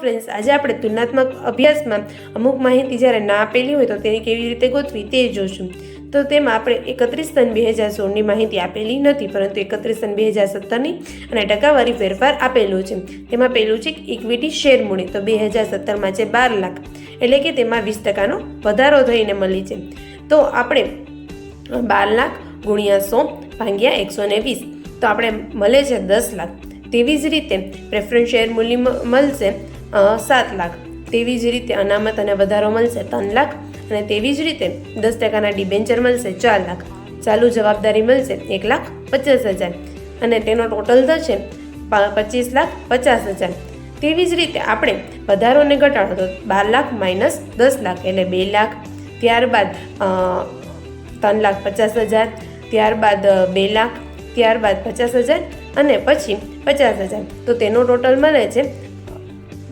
Friends આજે આપણે તુલનાત્મક અભ્યાસમાં અમુક માહિતી જ્યારે ના આપેલી હોય તો તેની કેવી રીતે ગોતવી તે જોશું. તો તેમાં આપણે એકત્રીસ તન બે હજાર સોળની માહિતી આપેલી નથી, પરંતુ એકત્રીસ તન બે હજાર સત્તરની અને ટકાવારી ફેરફાર આપેલો છે. તેમાં પહેલું છે ઇક્વિટી શેર મૂડી, તો બે હજાર સત્તરમાં છે બાર લાખ, એટલે કે તેમાં વીસ ટકાનો વધારો થઈને મળી છે. તો આપણે બાર લાખ ગુણ્યા સો ભાગ્યા એકસો ને વીસ, તો આપણે મળે છે દસ લાખ. તેવી જ રીતે પ્રેફરન્સ શેર મૂલ્ય મળશે સાત લાખ. તેવી જ રીતે અનામત અને વધારો મળશે ત્રણ લાખ અને તેવી જ રીતે દસ ટકાના ડિબેન્ચર મળશે ચાર લાખ. ચાલુ જવાબદારી મળશે એક લાખ પચાસ હજાર. અને તેનો ટોટલ થશે પચીસ લાખ પચાસ હજાર. તેવી જ રીતે આપણે વધારો અને ઘટાડો તો બાર લાખ માઇનસ દસ લાખ એટલે બે લાખ. ત્યારબાદ ત્રણ લાખ પચાસ હજાર. ત્યારબાદ બે લાખ. ત્યારબાદ પચાસ હજાર. અને પછી પચાસ હજાર. તો તેનો ટોટલ મળે છે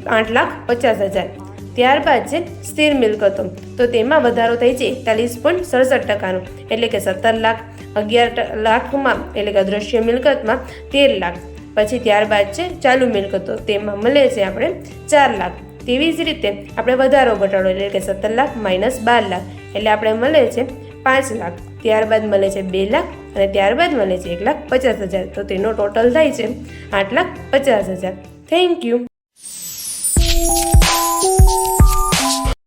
આઠ લાખ પચાસ હજાર. ત્યારબાદ છે સ્થિર મિલકતો. તો તેમાં વધારો થાય છે એકતાલીસ પોઈન્ટ સડસઠ ટકાનો. એટલે કે સત્તર લાખ અગિયાર લાખમાં, એટલે કે અદ્રશ્ય મિલકતમાં તેર લાખ. પછી ત્યારબાદ છે ચાલુ મિલકતો. તેમાં મળે છે આપણે ચાર લાખ. તેવી જ રીતે આપણે વધારો ઘટાડો, એટલે કે સત્તર લાખ માઇનસ બાર લાખ. એટલે આપણે મળે છે પાંચ લાખ. ત્યારબાદ મળે છે બે લાખ અને ત્યારબાદ મળે છે એક લાખ પચાસ હજાર. તો તેનો ટોટલ થાય છે આઠ લાખ પચાસ હજાર. Thank you